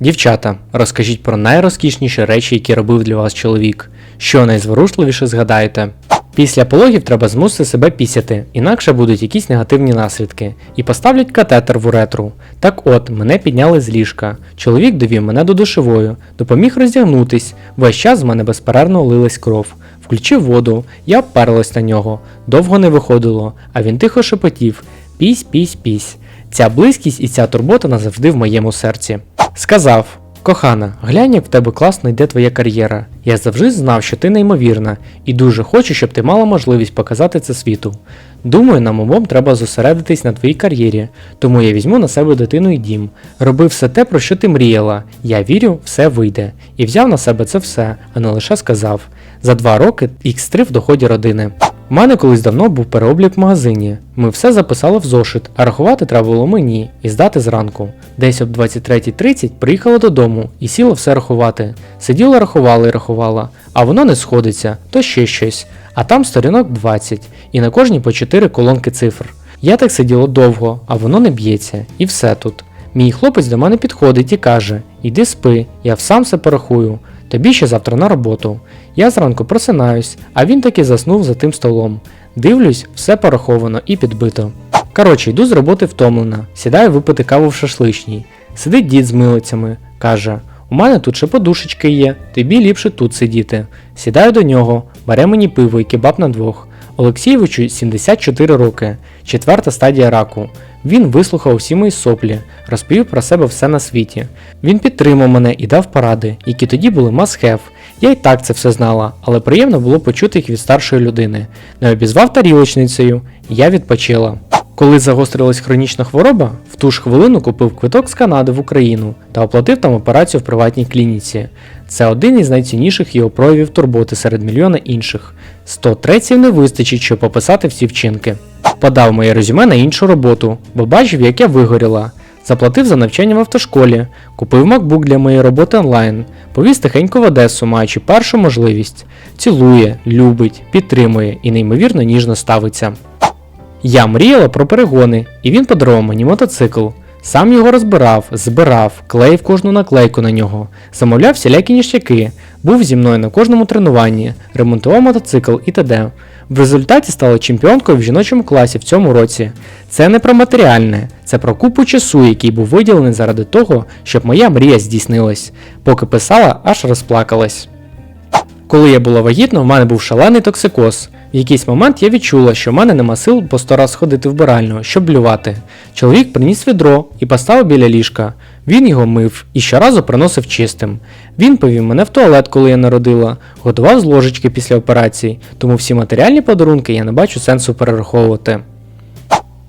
Дівчата, розкажіть про найрозкішніші речі, які робив для вас чоловік. Що найзворушливіше згадаєте? Після пологів треба змусити себе пісяти, інакше будуть якісь негативні наслідки, і поставлять катетер в уретру. Так от, мене підняли з ліжка. Чоловік довів мене до душевої, допоміг роздягнутись, весь час з мене безперервно лилась кров. Включив воду, я обперлась на нього, довго не виходило, а він тихо шепотів: пісь, пісь, пісь. Ця близькість і ця турбота назавжди в моєму серці. Сказав: Кохана, глянь, як в тебе класно йде твоя кар'єра. Я завжди знав, що ти неймовірна, і дуже хочу, щоб ти мала можливість показати це світу. Думаю, нам обом треба зосередитись на твоїй кар'єрі, тому я візьму на себе дитину і дім. Роби все те, про що ти мріяла. Я вірю, все вийде. І взяв на себе це все, а не лише сказав. За два роки X3 в доході родини. У мене колись давно був переоблік в магазині. Ми все записали в зошит, а рахувати треба було мені і здати зранку. Десь об 23.30 приїхала додому і сіла все рахувати. Сиділа, рахувала і рахувала, а воно не сходиться, то ще щось. А там сторінок 20, і на кожній по 4 колонки цифр. Я так сиділа довго, а воно не б'ється, і все тут. Мій хлопець до мене підходить і каже: Іди спи, я сам все порахую. Тобі ще завтра на роботу. Я зранку просинаюсь, а він таки заснув за тим столом. Дивлюсь, все пораховано і підбито. Коротше, йду з роботи втомлена, сідаю випити каву в шашличній. Сидить дід з милицями, каже: У мене тут ще подушечки є, тобі ліпше тут сидіти. Сідаю до нього, бере мені пиво і кебаб на двох. Олексійовичу 74 роки, четверта стадія раку. Він вислухав всі мої соплі, розповів про себе все на світі. Він підтримав мене і дав поради, які тоді були have. Я й так це все знала, але приємно було почути їх від старшої людини. Не обізвав тарілочницею, я відпочила. Коли загострилась хронічна хвороба, в ту ж хвилину купив квиток з Канади в Україну та оплатив там операцію в приватній клініці. Це один із найцінніших його проявів турботи серед мільйона інших. 100 треців не вистачить, щоб описати всі вчинки. Подав моє резюме на іншу роботу, бо бачив, як я вигоріла. Заплатив за навчання в автошколі, купив MacBook для моєї роботи онлайн, повіз тихенько в Одесу, маючи першу можливість. Цілує, любить, підтримує і неймовірно ніжно ставиться. Я мріяла про перегони, і він подарував мені мотоцикл. Сам його розбирав, збирав, клеїв кожну наклейку на нього, замовляв всілякі ніштяки, був зі мною на кожному тренуванні, ремонтував мотоцикл і т.д. В результаті стала чемпіонкою в жіночому класі в цьому році. Це не про матеріальне, це про купу часу, який був виділений заради того, щоб моя мрія здійснилась. Поки писала, аж розплакалась. Коли я була вагітна, в мене був шалений токсикоз. В якийсь момент я відчула, що в мене нема сил по сто раз ходити в биральню, щоб блювати. Чоловік приніс відро і поставив біля ліжка. Він його мив і щоразу приносив чистим. Він повів мене в туалет, коли я народила, готував з ложечки після операції, тому всі матеріальні подарунки я не бачу сенсу перераховувати.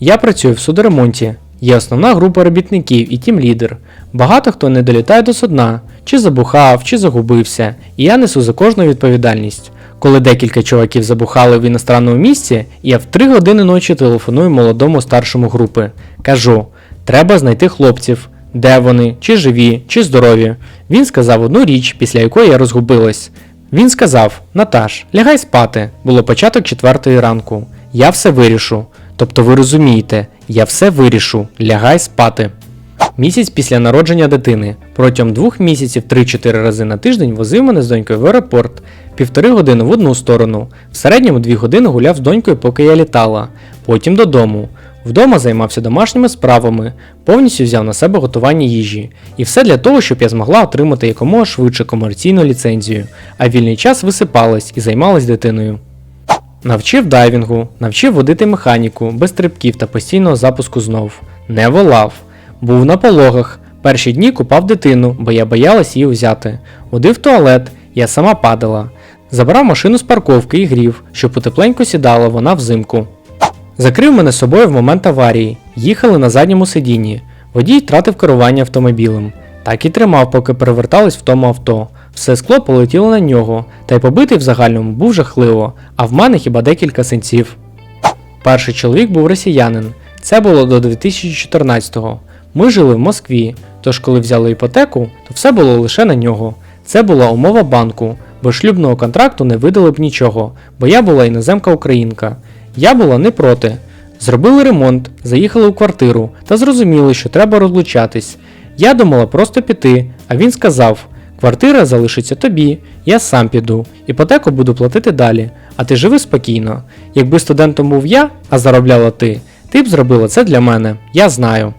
Я працюю в судоремонті. Є основна група робітників і тімлідер. Багато хто не долітає до судна, чи забухав, чи загубився, і я несу за кожну відповідальність. Коли декілька чуваків забухали в іностранному місці, я в 3 години ночі телефоную молодому старшому групи. Кажу: треба знайти хлопців, де вони, чи живі, чи здорові. Він сказав одну річ, після якої я розгубилась. Він сказав: Наташ, лягай спати. Було початок четвертої ранку. Я все вирішу. Тобто ви розумієте, я все вирішу, лягай спати. Місяць після народження дитини. Протягом двох місяців 3-4 рази на тиждень возив мене з донькою в аеропорт, півтори години в одну сторону. В середньому 2 години гуляв з донькою, поки я літала, потім додому. Вдома займався домашніми справами, повністю взяв на себе готування їжі. І все для того, щоб я змогла отримати якомога швидше комерційну ліцензію, а вільний час висипалась і займалась дитиною. Навчив дайвінгу, навчив водити механіку, без стрибків та постійного запуску знов. Не волав. Був на пологах. Перші дні купав дитину, бо я боялась її взяти. Водив туалет, я сама падала. Забрав машину з парковки і грів, щоб потепленько сідала вона взимку. Закрив мене собою в момент аварії. Їхали на задньому сидінні. Водій втратив керування автомобілем. Так і тримав, поки перевертались в тому авто. Все скло полетіло на нього, та й побитий в загальному був жахливо, а в мене хіба декілька синців. Перший чоловік був росіянин. Це було до 2014-го. Ми жили в Москві, тож коли взяли іпотеку, то все було лише на нього. Це була умова банку, бо шлюбного контракту не видали б нічого, бо я була іноземка українка. Я була не проти. Зробили ремонт, заїхали у квартиру та зрозуміли, що треба розлучатись. Я думала просто піти, а він сказав: квартира залишиться тобі, я сам піду, іпотеку буду платити далі, а ти живи спокійно. Якби студентом був я, а заробляла ти, ти б зробила це для мене, я знаю.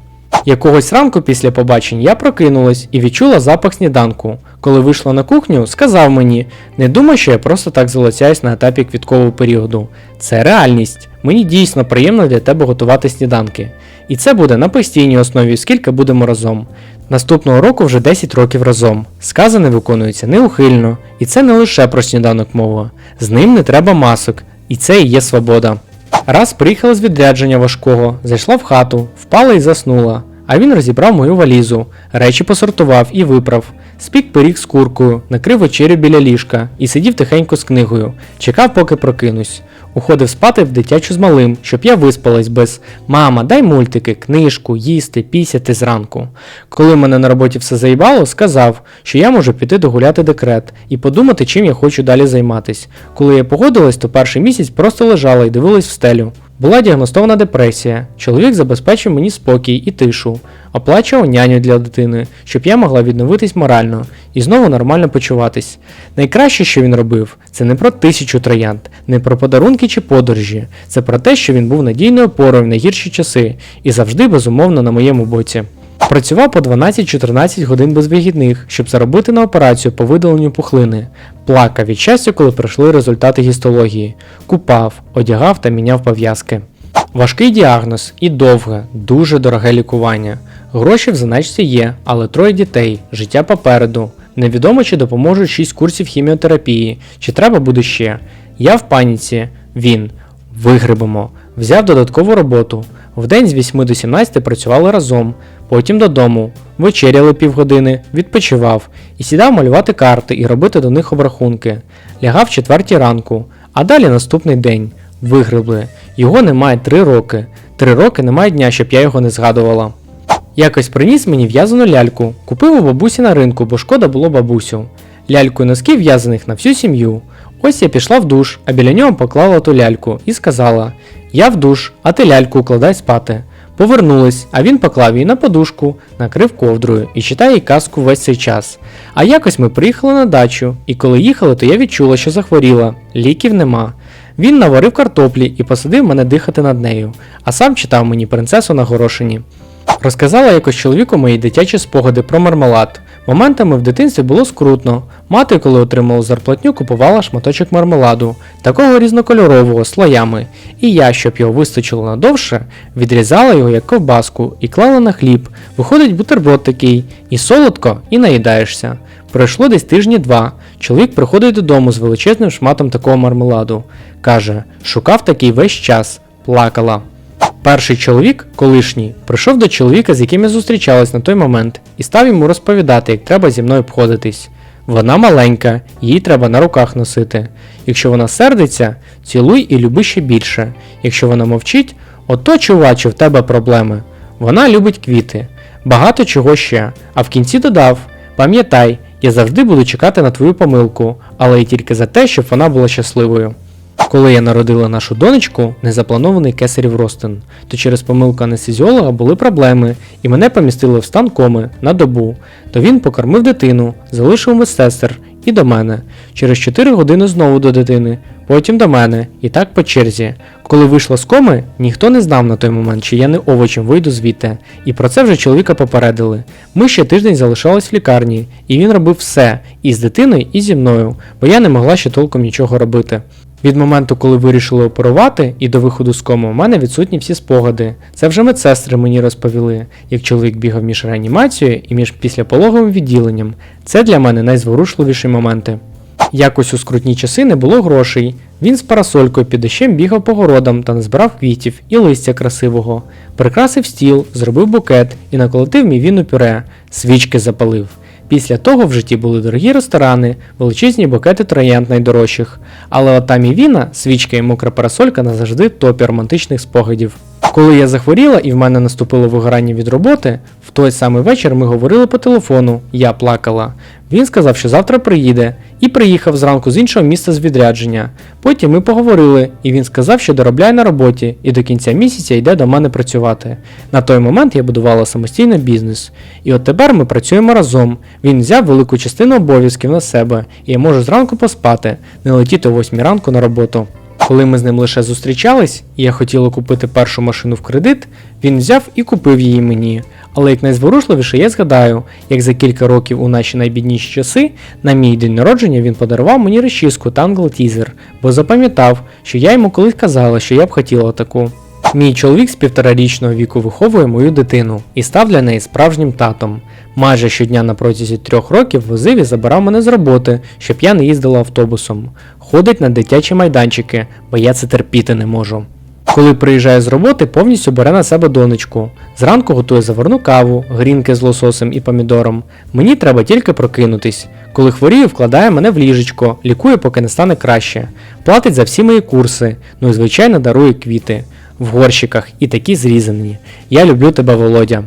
Якогось ранку після побачень я прокинулась і відчула запах сніданку. Коли вийшла на кухню, сказав мені: не думай, що я просто так залицяюсь на етапі квіткового періоду. Це реальність. Мені дійсно приємно для тебе готувати сніданки. І це буде на постійній основі, скільки будемо разом. Наступного року вже 10 років разом. Сказане виконується неухильно, і це не лише про сніданок мова. З ним не треба масок, і це і є свобода. Раз приїхала з відрядження важкого, зайшла в хату, впала і заснула. А він розібрав мою валізу, речі посортував і виправ, спік пиріг з куркою, накрив вечерю біля ліжка і сидів тихенько з книгою, чекав, поки прокинусь. Уходив спати в дитячу з малим, щоб я виспалась без Мама, дай мультики, книжку, їсти, пісяти зранку. Коли мене на роботі все заїбало, сказав, що я можу піти догуляти декрет і подумати, чим я хочу далі займатись. Коли я погодилась, то перший місяць просто лежала і дивилась в стелю. Була діагностована депресія. Чоловік забезпечив мені спокій і тишу, оплачував няню для дитини, щоб я могла відновитись морально і знову нормально почуватись. Найкраще, що він робив, це не про тисячу троянд, не про подарунки чи подорожі, це про те, що він був надійною опорою в найгірші часи і завжди безумовно на моєму боці. Працював по 12-14 годин без вихідних, щоб заробити на операцію по видаленню пухлини. Плакав від щастя, коли прийшли результати гістології. Купав, одягав та міняв пов'язки. Важкий діагноз і довге, дуже дороге лікування. Гроші в заначці є, але троє дітей, життя попереду. Невідомо, чи допоможуть 6 курсів хіміотерапії, чи треба буде ще. Я в паніці, він. Вигребемо. Взяв додаткову роботу. Вдень з 8 до 17 працювали разом, потім додому, вечеряли півгодини, відпочивав і сідав малювати карти і робити до них обрахунки. Лягав четвертій ранку, а далі наступний день. Вигребли. Його немає 3 роки. 3 роки немає дня, щоб я його не згадувала. Якось приніс мені в'язану ляльку, купив у бабусі на ринку, бо шкода було бабусю. Ляльку носки в'язаних на всю сім'ю. Ось я пішла в душ, а біля нього поклала ту ляльку і сказала: Я в душ, а ти ляльку укладай спати. Повернулась, а він поклав її на подушку, накрив ковдрою і читає їй казку весь цей час. А якось ми приїхали на дачу, і коли їхали, то я відчула, що захворіла, ліків нема. Він наварив картоплі і посадив мене дихати над нею, а сам читав мені принцесу на горошині. Розказала якось чоловіку мої дитячі спогади про мармелад. Моментами в дитинстві було скрутно. Мати, коли отримала зарплатню, купувала шматочок мармеладу, такого різнокольорового слоями. І я, щоб його вистачило надовше, відрізала його як ковбаску і клала на хліб. Виходить бутерброд такий, і солодко, і наїдаєшся. Пройшло десь тижні два. Чоловік приходить додому з величезним шматом такого мармеладу. Каже, шукав такий весь час, плакала. Перший чоловік, колишній, прийшов до чоловіка, з яким я зустрічалась на той момент, і став йому розповідати, як треба зі мною обходитись. Вона маленька, її треба на руках носити. Якщо вона сердиться, цілуй і люби ще більше. Якщо вона мовчить, ото чуваче, в тебе проблеми. Вона любить квіти, багато чого ще. А в кінці додав: пам'ятай, я завжди буду чекати на твою помилку, але і тільки за те, щоб вона була щасливою. Коли я народила нашу донечку, незапланований кесарів розтин, то через помилку анестезіолога були проблеми, і мене помістили в стан коми на добу. То він покормив дитину, залишив медсестер і до мене. Через 4 години знову до дитини, потім до мене, і так по черзі. Коли вийшла з коми, ніхто не знав на той момент, чи я не овочем вийду звідти. І про це вже чоловіка попередили. Ми ще тиждень залишались в лікарні, і він робив все і з дитиною, і зі мною, бо я не могла ще толком нічого робити. Від моменту, коли вирішили оперувати, і до виходу з кому, у мене відсутні всі спогади. Це вже медсестри мені розповіли, як чоловік бігав між реанімацією і між післяпологовим відділенням. Це для мене найзворушливіші моменти. Якось у скрутні часи не було грошей. Він з парасолькою під дощем бігав по городам та назбирав квітів і листя красивого, прикрасив стіл, зробив букет і наколотив мій віну пюре, свічки запалив. Після того в житті були дорогі ресторани, величезні букети троянд найдорожчих. Але отам і віна, свічка і мокра парасолька назавжди топі романтичних спогадів. Коли я захворіла і в мене наступило вигорання від роботи, в той самий вечір ми говорили по телефону, я плакала. Він сказав, що завтра приїде, і приїхав зранку з іншого міста з відрядження. Потім ми поговорили, і він сказав, що доробляє на роботі і до кінця місяця йде до мене працювати. На той момент я будувала самостійно бізнес. І от тепер ми працюємо разом. Він взяв велику частину обов'язків на себе, і я можу зранку поспати, не летіти о 8 ранку на роботу. Коли ми з ним лише зустрічались, і я хотіла купити першу машину в кредит, він взяв і купив її мені. Але як найзворушливіше я згадаю, як за кілька років у наші найбідніші часи на мій день народження він подарував мені розчіску Tangle Teaser, бо запам'ятав, що я йому колись казала, що я б хотіла таку. Мій чоловік з півторарічного віку виховує мою дитину і став для неї справжнім татом. Майже щодня на протязі трьох років возив і забирав мене з роботи, щоб я не їздила автобусом. Ходить на дитячі майданчики, бо я це терпіти не можу. Коли приїжджає з роботи, повністю бере на себе донечку. Зранку готує заварну каву, грінки з лососем і помідором. Мені треба тільки прокинутись. Коли хворію, вкладає мене в ліжечко, лікує, поки не стане краще. Платить за всі мої курси, ну і звичайно дарує квіти в горщиках і такі зрізані. Я люблю тебе, Володя.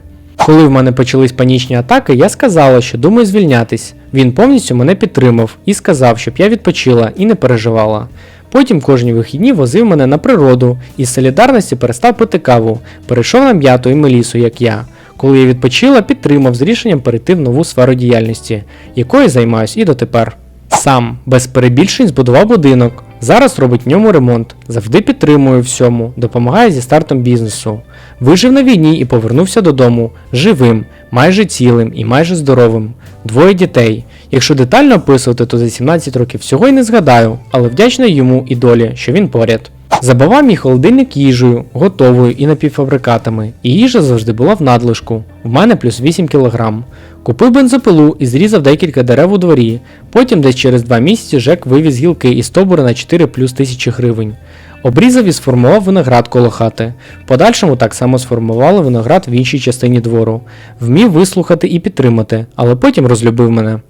Коли в мене почались панічні атаки, я сказала, що думаю звільнятись. Він повністю мене підтримав і сказав, щоб я відпочила і не переживала. Потім кожні вихідні возив мене на природу і з солідарності перестав пити каву, перейшов на м'яту і мелісу, як я. Коли я відпочила, підтримав з рішенням перейти в нову сферу діяльності, якою займаюсь і дотепер. Сам, без перебільшень, збудував будинок. Зараз робить в ньому ремонт, завжди підтримує всьому, допомагає зі стартом бізнесу. Вижив на війні і повернувся додому живим, майже цілим і майже здоровим. Двоє дітей. Якщо детально описувати, то за 17 років всього й не згадаю, але вдячна йому і долі, що він поряд. Забивав мій холодильник їжею, готовою і напівфабрикатами, і їжа завжди була в надлишку, в мене плюс 8 кг. Купив бензопилу і зрізав декілька дерев у дворі. Потім десь через 2 місяці Жек вивіз гілки і стовбури на 4 плюс тисячі гривень. Обрізав і сформував виноград коло хати. В подальшому так само сформували виноград в іншій частині двору. Вмів вислухати і підтримати, але потім розлюбив мене.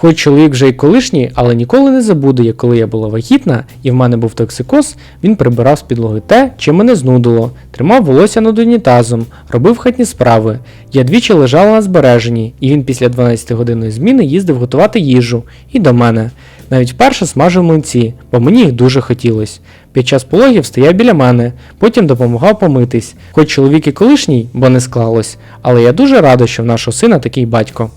Хоч чоловік вже й колишній, але ніколи не забуде, як коли я була вагітна і в мене був токсикоз, він прибирав з підлоги те, що мене знудило, тримав волосся над унітазом, робив хатні справи. Я двічі лежала на збереженні, і він після 12-годинної зміни їздив готувати їжу і до мене. Навіть вперше смажив млинці, бо мені їх дуже хотілось. Під час пологів стояв біля мене, потім допомагав помитись. Хоч чоловік і колишній, бо не склалось, але я дуже рада, що в нашого сина такий батько.